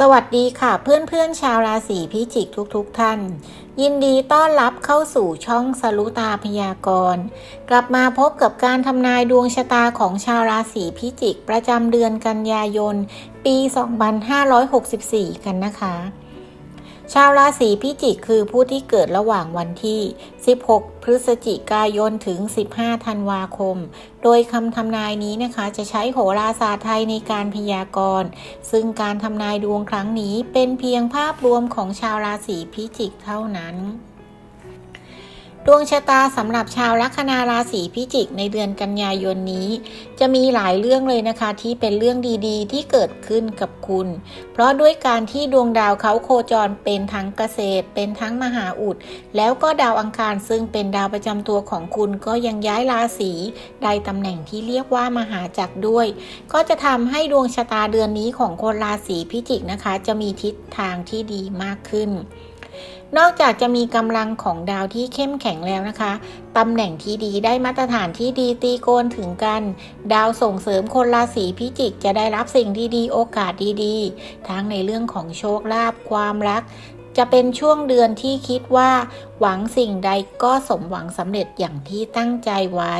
สวัสดีค่ะเพื่อนๆ ชาวราศีพิจิกทุกๆทท่าน ยินดีต้อนรับเข้าสู่ช่องสรุตาพยากรณ์กลับมาพบกับการทำนายดวงชะตาของชาวราศีพิจิก ประจำเดือนกันยายน ปี 2564 กันนะคะ ชาวราศีพิจิกคือผู้ที่เกิดระหว่างวันที่ 16 พฤศจิกายนถึง 15 ธันวาคม โดยคำทำนายนี้นะคะจะใช้โหราศาสตร์ไทยในการพยากรณ์ ซึ่งการทำนายดวงครั้งนี้เป็นเพียงภาพรวมของชาวราศีพิจิกเท่านั้น ดวงชะตาสำหรับชาวลัคนาราศีพิจิกในเดือนกันยายนนี้ จะมีหลายเรื่องเลยนะคะที่เป็นเรื่องดีๆ ที่เกิดขึ้นกับคุณ เพราะด้วยการที่ดวงดาวเขาโคจรเป็นทั้งเกษตร เป็นทั้งมหาอุด แล้วก็ดาวอังคารซึ่งเป็นดาวประจำตัวของคุณก็ยังย้ายราศีได้ตำแหน่งที่เรียกว่ามหาจักรด้วย ก็จะทำให้ดวงชะตาเดือนนี้ของคนราศีพิจิกนะคะ จะมีทิศทางที่ดีมากขึ้น นอกจากจะมีกำลังของดาวที่เข้มแข็งแล้วนะคะตำแหน่งที่ดีได้มาตรฐานที่ดีตีโกนถึงกัน ดาวส่งเสริมคนราศีพิจิกจะได้รับสิ่งดีๆ โอกาสดีๆ ทั้งในเรื่องของโชคลาภความรัก จะเป็นช่วงเดือนที่คิดว่า หวังสิ่งใดก็สมหวังสำเร็จอย่างที่ตั้งใจไว้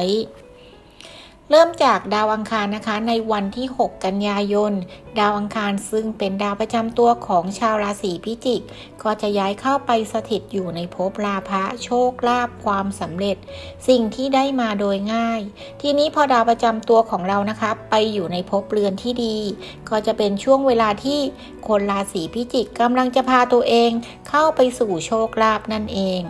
เริ่มจากดาวอังคารนะคะ ในวันที่ 6 กันยายน ดาวอังคารซึ่งเป็นดาวประจำตัวของชาวราศีพิจิก ก็จะย้ายเข้าไปสถิตอยู่ในภพราภะโชคลาภความสำเร็จ สิ่งที่ได้มาโดยง่าย ทีนี้พอดาวประจำตัวของเรานะคะ ไปอยู่ในภพเรือนที่ดี ก็จะเป็นช่วงเวลาที่คนราศีพิจิกกำลังจะพาตัวเอง เข้าไปสู่โชคลาภนั่นเอง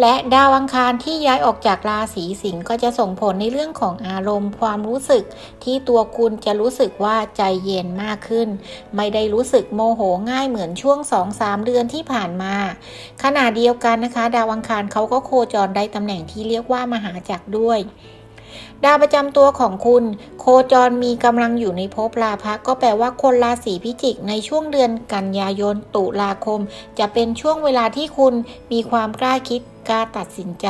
และดาวอังคารที่ย้ายออกจากราศีสิงห์ก็จะส่งผลในเรื่องของอารมณ์ ความรู้สึก ที่ตัวคุณจะรู้สึกว่าใจเย็นมากขึ้น ไม่ได้รู้สึกโมโหง่ายเหมือนช่วง 2-3 เดือนที่ผ่านมา ขณะเดียวกันนะคะ ดาวอังคารเขาก็โคจรได้ตำแหน่งที่เรียกว่ามหาจักรด้วยดาวประจำตัวของคุณ โคจรมีกำลังอยู่ในภพราพะก็แปลว่าคนราศีพิจิกในช่วงเดือนกันยายนตุลาคม จะเป็นช่วงเวลาที่คุณมีความกล้าคิด กล้าตัดสินใจ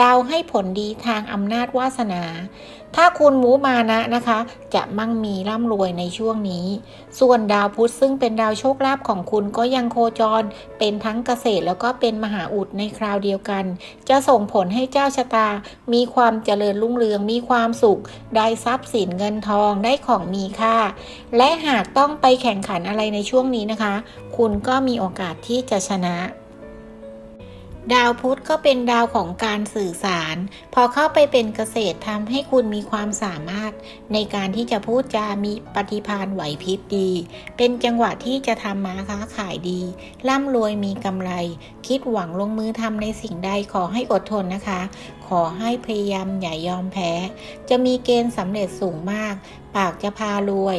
ดาวให้ผลดีทางอำนาจวาสนา ถ้าคุณหมูมานะนะคะ จะมั่งมีร่ำรวยในช่วงนี้ ส่วนดาวพุธซึ่งเป็นดาวโชคลาภของคุณก็ยังโคจร เป็นทั้งเกษตรแล้วก็เป็นมหาอุดในคราวเดียวกัน จะส่งผลให้เจ้าชะตา มีความเจริญรุ่งเรืองมีความสุข ได้ทรัพย์สินเงินทองได้ของมีค่า และหากต้องไปแข่งขันอะไรในช่วงนี้นะคะ คุณก็มีโอกาสที่จะชนะ ดาวพุธก็เป็นดาวของการสื่อสาร พอเข้าไปเป็นเกษตรทำให้คุณมีความสามารถ ในการที่จะพูดจามีปฏิภาณไหวพริบดี เป็นจังหวะที่จะทำมาค้าขายดี ร่ำรวยมีกำไร คิดหวังลงมือทำในสิ่งใดขอให้อดทนนะคะ ขอให้พยายามอย่ายอมแพ้ จะมีเกณฑ์สำเร็จสูงมาก ปากจะพารวย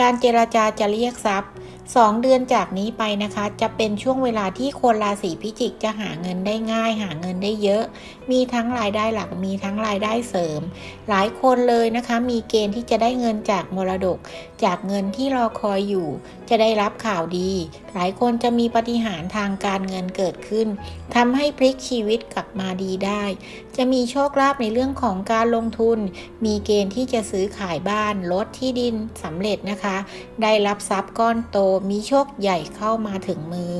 การเจราจาจะเรียกทรัพย์2 เดือนจากนี้ไปนะคะ จะเป็นช่วงเวลาที่คนราศีพิจิกจะหาเงินได้ง่าย หาเงินได้เยอะ มีทั้งรายได้หลักมีทั้งรายได้เสริม หลายคนเลยนะคะ มีเกณฑ์ที่จะได้เงินจากมรดก จากเงินที่รอคอยอยู่ จะได้รับข่าวดี หลายคนจะมีปฏิหารทางการเงินเกิดขึ้นทำให้พลิกชีวิตกลับมาดีได้ จะมีโชคลาภในเรื่องของการลงทุน มีเกณฑ์ที่จะซื้อขายบ้านรถที่ดินสำเร็จนะคะ ได้รับทรัพย์ก้อนโตมีโชคใหญ่เข้ามาถึงมือ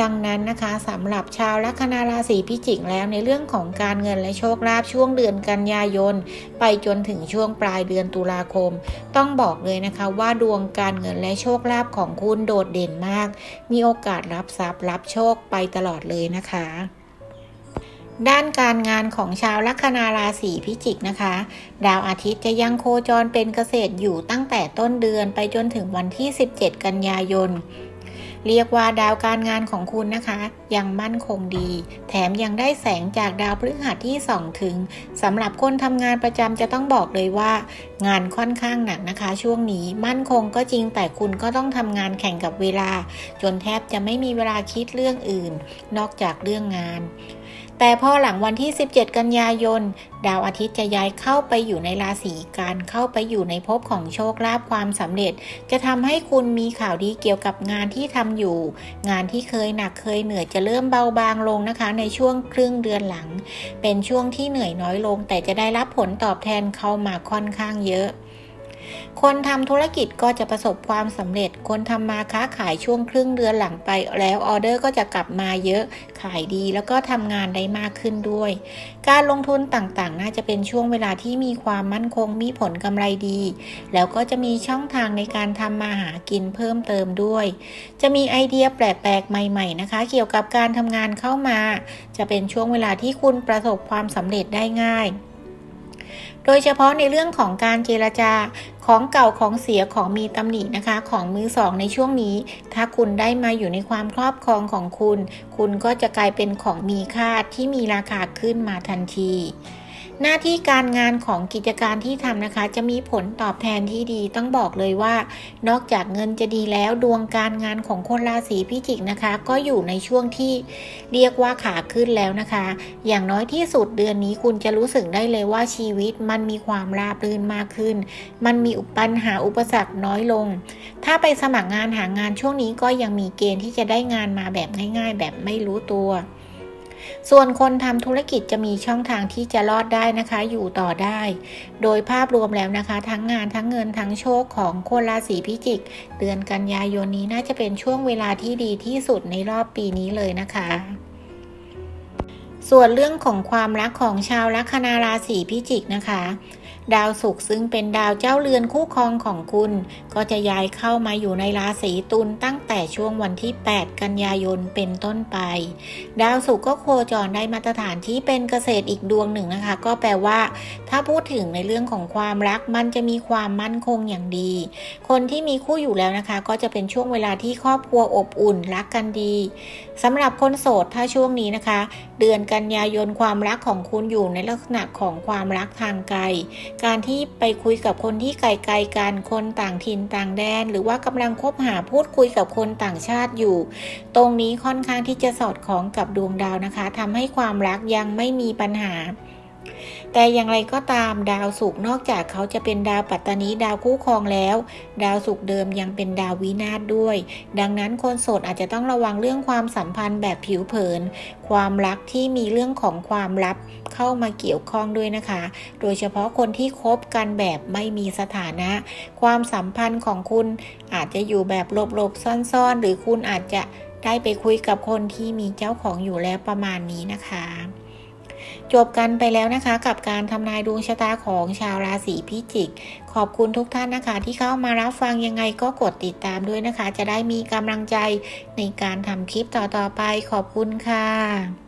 ดังนั้นนะคะสำหรับชาวลัคนาราศีพิจิกแล้วในเรื่องของการเงินและโชคลาภช่วงเดือนกันยายน ไปจนถึงช่วงปลายเดือนตุลาคม ต้องบอกเลยนะคะว่าดวงการเงินและโชคลาภของคุณโดดเด่นมาก มีโอกาสรับทรัพย์รับโชคไปตลอดเลยนะคะ ด้านการงานของชาวลัคนาราศีพิจิกนะคะ ดาวอาทิตย์จะยังโคจรเป็นเกษตรอยู่ตั้งแต่ต้นเดือนไปจนถึงวันที่ 17 กันยายน เรียกว่าดาวการงานของคุณนะคะ ยังมั่นคงดี แถมยังได้แสงจากดาวพฤหัสที่ส่องถึงสำหรับคนทำงานประจำจะต้องบอกเลยว่า งานค่อนข้างหนักนะคะ ช่วงนี้มั่นคงก็จริงแต่คุณก็ต้องทำงานแข่งกับเวลา จนแทบจะไม่มีเวลาคิดเรื่องอื่น นอกจากเรื่องงาน แต่พอหลังวันที่ 17 กันยายน ดาวอาทิตย์จะย้ายเข้าไปอยู่ในราศีการเข้าไปอยู่ในภพของโชคลาภความสำเร็จ จะทำให้คุณมีข่าวดีเกี่ยวกับงานที่ทำอยู่ งานที่เคยหนักเคยเหนื่อยจะเริ่มเบาบางลงนะคะ ในช่วงครึ่งเดือนหลัง เป็นช่วงที่เหนื่อยน้อยลง แต่จะได้รับผลตอบแทนเข้ามาค่อนข้างเยอะ คนทำธุรกิจก็จะประสบความสำเร็จ คนทำมาค้าขายช่วงครึ่งเดือนหลังไป แล้วออเดอร์ก็จะกลับมาเยอะขายดีแล้วก็ทำงานได้มากขึ้นด้วย การลงทุนต่างๆ น่าจะเป็นช่วงเวลาที่มีความมั่นคงมีผลกำไรดี แล้วก็จะมีช่องทางในการทำมาหากินเพิ่มเติมด้วย จะมีไอเดียแปลกๆ ใหม่ ๆ นะคะ เกี่ยวกับการทำงานเข้ามา จะเป็นช่วงเวลาที่คุณประสบความสำเร็จได้ง่าย โดยเฉพาะในเรื่องของการเจรจา ของเก่าของเสียของมีตำหนินะคะ ของมือสองในช่วงนี้ ถ้าคุณได้มาอยู่ในความครอบครองของคุณ คุณก็จะกลายเป็นของมีค่าที่มีราคาขึ้นมาทันที หน้าที่การงานของกิจการที่ทำนะคะ จะมีผลตอบแทนที่ดีต้องบอกเลยว่า นอกจากเงินจะดีแล้วดวงการงานของคนราศีพิจิกนะคะ ก็อยู่ในช่วงที่เรียกว่าขาขึ้นแล้วนะคะ อย่างน้อยที่สุดเดือนนี้คุณจะรู้สึกได้เลยว่าชีวิตมันมีความราบรื่นมากขึ้น มันมีปัญหาอุปสรรคน้อยลง ถ้าไปสมัครงานหางานช่วงนี้ก็ยังมีเกณฑ์ที่จะได้งานมาแบบง่าย ๆ แบบไม่รู้ตัว ส่วนคนทำธุรกิจจะมีช่องทางที่จะรอดได้นะคะ อยู่ต่อได้ โดยภาพรวมแล้วนะคะ ทั้งงานทั้งเงินทั้งโชคของคนราศีพิจิก เดือนกันยายนนี้น่าจะเป็นช่วงเวลาที่ดีที่สุดในรอบปีนี้เลยนะคะส่วนเรื่องของความรักของชาวลัคนาราศีพิจิกนะคะ ดาวศุกร์ซึ่งเป็นดาวเจ้าเรือนคู่ครองของคุณ ก็จะย้ายเข้ามาอยู่ในราศีตุลตั้ง แต่ช่วงวันที่ 8 กันยายนเป็นต้นไป ดาวศุกร์ก็โคจรได้มาตรฐานที่เป็นเกษตรอีกดวงหนึ่งนะคะ ก็แปลว่า ถ้าพูดถึงในเรื่องของความรักมันจะมีความมั่นคงอย่างดี คนที่มีคู่อยู่แล้วนะคะ ก็จะเป็นช่วงเวลาที่ครอบครัวอบอุ่นรักกันดีสำหรับคนโสดถ้าช่วงนี้นะคะ เดือนกันยายนความรักของคุณอยู่ในลักษณะของความรักทางไกล การที่ไปคุยกับคนที่ไกลๆกันคนต่างถิ่นต่างแดน หรือว่ากำลังคบหาพูดคุยกับคนคนต่างชาติอยู่ ตรงนี้ค่อนข้างที่จะสอดคล้องกับดวงดาวนะคะทำให้ความรักยังไม่มีปัญหา แต่อย่างไรก็ตามดาวศุกร์นอกจากเขาจะเป็นดาวปัตตานีดาวคู่ครองแล้ว ดาวศุกร์เดิมยังเป็นดาววินาศด้วย ดังนั้นคนโสดอาจจะต้องระวังเรื่องความสัมพันธ์แบบผิวเผิน ความรักที่มีเรื่องของความลับเข้ามาเกี่ยวข้องด้วยนะคะ โดยเฉพาะคนที่คบกันแบบไม่มีสถานะ ความสัมพันธ์ของคุณอาจจะอยู่แบบหลบๆซ่อนๆ หรือคุณอาจจะได้ไปคุยกับคนที่มีเจ้าของอยู่แล้วประมาณนี้นะคะ จบกันไปแล้วนะคะกับการทำนายดวงชะตาของชาวราศีพิจิก ขอบคุณทุกท่านนะคะ ที่เข้ามารับฟังยังไงก็กดติดตามด้วยนะคะ จะได้มีกำลังใจในการทำคลิปต่อๆไปขอบคุณค่ะ